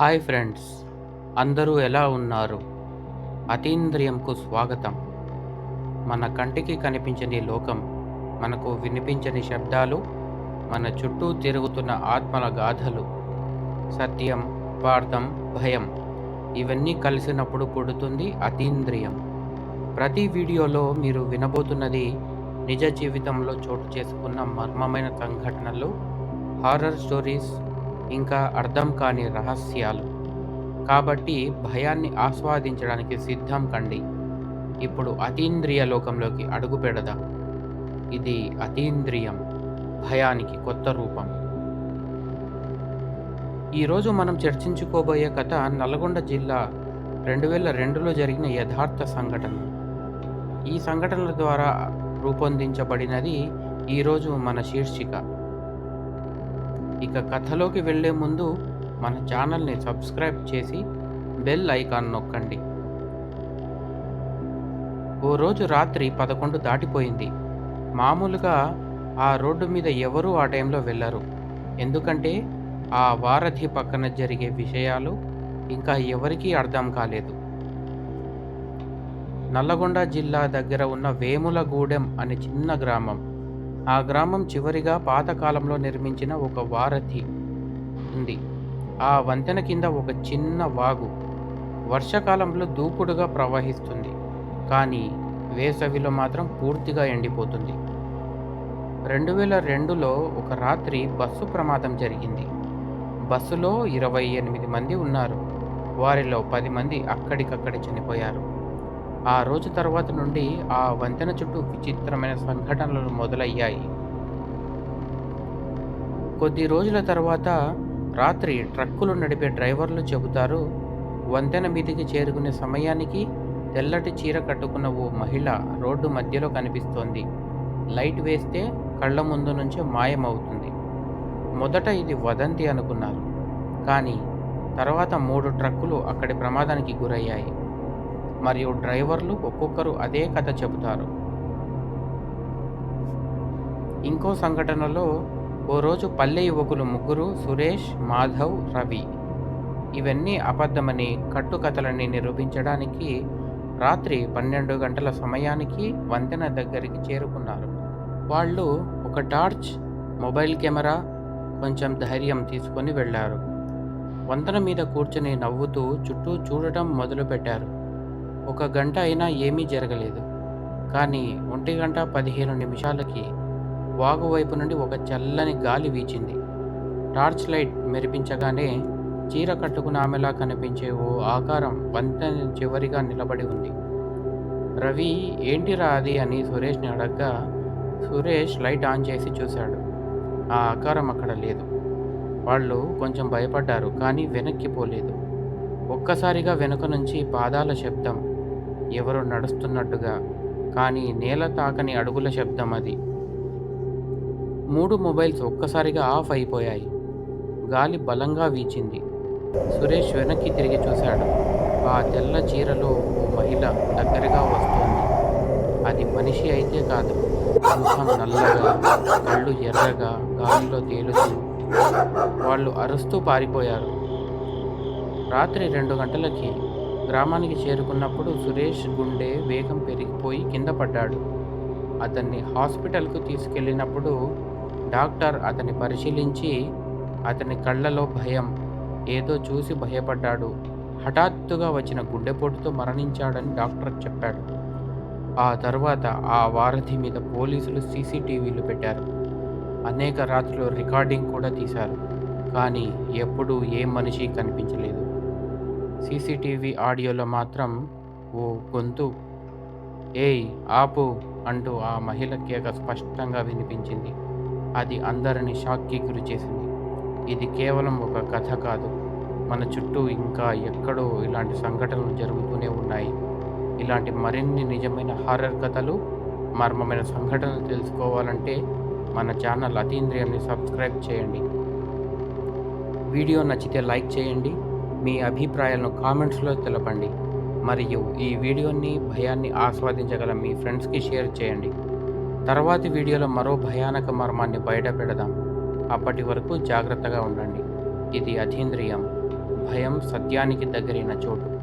Hi friends అందరూ ఎలా ఉన్నారు? అతీంద్రియంకు స్వాగతం. మన కంటికి కనిపించని లోకం మనకు వినిపించని శబ్దాలు మన చుట్టూ తిరుగుతున్న ఆత్మల గాథలు సత్యం పార్థం భయం ఇవన్నీ కలిసినప్పుడు పుడుతుంది అతీంద్రియం. ప్రతి వీడియోలో మీరు వినబోతున్నది నిజ జీవితంలో చోటు చేసుకున్న మర్మమైన సంఘటనలు హారర్ స్టోరీస్ ఇంకా అర్థం కాని రహస్యాలు. కాబట్టి భయాన్ని ఆస్వాదించడానికి సిద్ధం కండి. ఇప్పుడు అతీంద్రియ లోకంలోకి అడుగు పెడదాం. ఇది అతీంద్రియం భయానికి కొత్త రూపం. ఈరోజు మనం చర్చించుకోబోయే కథ నల్గొండ జిల్లా రెండు వేల రెండులో జరిగిన యథార్థ సంఘటన. ఈ సంఘటనల ద్వారా రూపొందించబడినది ఈరోజు మన శీర్షిక. ఇక కథలోకి వెళ్ళే ముందు మన ఛానల్ని సబ్స్క్రైబ్ చేసి బెల్ ఐకాన్ నొక్కండి. ఓ రోజు రాత్రి పదకొండు దాటిపోయింది. మామూలుగా ఆ రోడ్డు మీద ఎవరూ ఆ టైంలో వెళ్ళరు. ఎందుకంటే ఆ వారధి పక్కన జరిగే విషయాలు ఇంకా ఎవరికీ అర్థం కాలేదు. నల్లగొండ జిల్లా దగ్గర ఉన్న వేములగూడెం అనే చిన్న గ్రామం. ఆ గ్రామం చివరిగా పాతకాలంలో నిర్మించిన ఒక వారధి ఉంది. ఆ వంతెన కింద ఒక చిన్న వాగు వర్షాకాలంలో దూకుడుగా ప్రవహిస్తుంది. కానీ వేసవిలో మాత్రం పూర్తిగా ఎండిపోతుంది. రెండు వేల రెండులో ఒక రాత్రి బస్సు ప్రమాదం జరిగింది. బస్సులో ఇరవై ఎనిమిది మంది ఉన్నారు. వారిలో పది మంది అక్కడికక్కడే చనిపోయారు. ఆ రోజు తర్వాత నుండి ఆ వంతెన చుట్టూ విచిత్రమైన సంఘటనలు మొదలయ్యాయి. కొద్ది రోజుల తర్వాత రాత్రి ట్రక్కులు నడిపే డ్రైవర్లు చెబుతారు వంతెన మీదికి చేరుకునే సమయానికి తెల్లటి చీర కట్టుకున్న ఓ మహిళ రోడ్డు మధ్యలో కనిపిస్తోంది. లైట్ వేస్తే కళ్ళ ముందు నుంచే మాయమవుతుంది. మొదట ఇది వదంతి అనుకున్నారు. కానీ తర్వాత మూడు ట్రక్కులు అక్కడి ప్రమాదానికి గురయ్యాయి. మరియు డ్రైవర్లు ఒక్కొక్కరు అదే కథ చెబుతారు. ఇంకో సంఘటనలో ఓ రోజు పల్లె యువకులు ముగ్గురు సురేష్ మాధవ్ రవి ఇవన్నీ అబద్ధమని కట్టుకథలని నిరూపించడానికి రాత్రి పన్నెండు గంటల సమయానికి వంతెన దగ్గరికి చేరుకున్నారు. వాళ్ళు ఒక టార్చ్ మొబైల్ కెమెరా కొంచెం ధైర్యం తీసుకొని వెళ్ళారు. వంతెన మీద కూర్చుని నవ్వుతూ చుట్టూ చూడటం మొదలుపెట్టారు. ఒక గంట అయినా ఏమీ జరగలేదు. కానీ ఒంటి గంట పదిహేను నిమిషాలకి వాగు వైపు నుండి ఒక చల్లని గాలి వీచింది. టార్చ్ లైట్ మెరిపించగానే చీర కట్టుకున్న ఆమెలా కనిపించే ఓ ఆకారం వంతెన చివరిగా నిలబడి ఉంది. రవి ఏంటిరా అది? అని సురేష్ని అడగ్గా సురేష్ లైట్ ఆన్ చేసి చూశాడు. ఆ ఆకారం అక్కడ లేదు. వాళ్ళు కొంచెం భయపడ్డారు కానీ వెనక్కి పోలేదు. ఒక్కసారిగా వెనుక నుంచి పాదాల శబ్దం ఎవరు నడుస్తున్నట్టుగా. కానీ నేల తాకని అడుగుల శబ్దం అది. మూడు మొబైల్స్ ఒక్కసారిగా ఆఫ్ అయిపోయాయి. గాలి బలంగా వీచింది. సురేష్ వెనక్కి తిరిగి చూశాడు. ఆ తెల్ల చీరలో ఓ మహిళ దగ్గరగా వస్తోంది. అది మనిషి అయితే కాదు. ముఖం నల్లగా కళ్ళు ఎర్రగా గాలిలో తేలుతూ వాళ్ళు అరుస్తూ పారిపోయారు. రాత్రి రెండు గంటలకి గ్రామానికి చేరుకున్నప్పుడు సురేష్ గుండె వేగం పెరిగిపోయి కింద పడ్డాడు. అతన్ని హాస్పిటల్కు తీసుకెళ్ళినప్పుడు డాక్టర్ అతన్ని పరిశీలించి అతని కళ్ళలో భయం ఏదో చూసి భయపడ్డాడు. హఠాత్తుగా వచ్చిన గుండెపోటుతో మరణించాడని డాక్టర్ చెప్పాడు. ఆ తర్వాత ఆ వారధి మీద పోలీసులు సీసీటీవీలు పెట్టారు. అనేక రాత్రులు రికార్డింగ్ కూడా తీశారు. కానీ ఎప్పుడూ ఏ మనిషి కనిపించలేదు. సీసీటీవీ ఆడియోలో మాత్రం ఓ గొంతు ఏయ్ ఆపు అంటూ ఆ మహిళ కేక స్పష్టంగా వినిపించింది. అది అందరిని షాక్కి గురి చేసింది. ఇది కేవలం ఒక కథ కాదు. మన చుట్టూ ఇంకా ఎక్కడో ఇలాంటి సంఘటనలు జరుగుతూనే ఉన్నాయి. ఇలాంటి మరిన్ని నిజమైన హారర్ కథలు మర్మమైన సంఘటనలు తెలుసుకోవాలంటే మన ఛానల్ అతీంద్రియాన్ని సబ్స్క్రైబ్ చేయండి. వీడియో నచ్చితే లైక్ చేయండి. మీ అభిప్రాయాలను కామెంట్స్లో తెలపండి. మరియు ఈ వీడియోని భయాన్ని ఆస్వాదించగల మీ ఫ్రెండ్స్కి షేర్ చేయండి. తర్వాతి వీడియోలో మరో భయానక మర్మాన్ని బయట పెడదాం అప్పటి వరకు జాగ్రత్తగా ఉండండి. ఇది అధీంద్రియం. భయం సత్యానికి దగ్గరైన చోటు.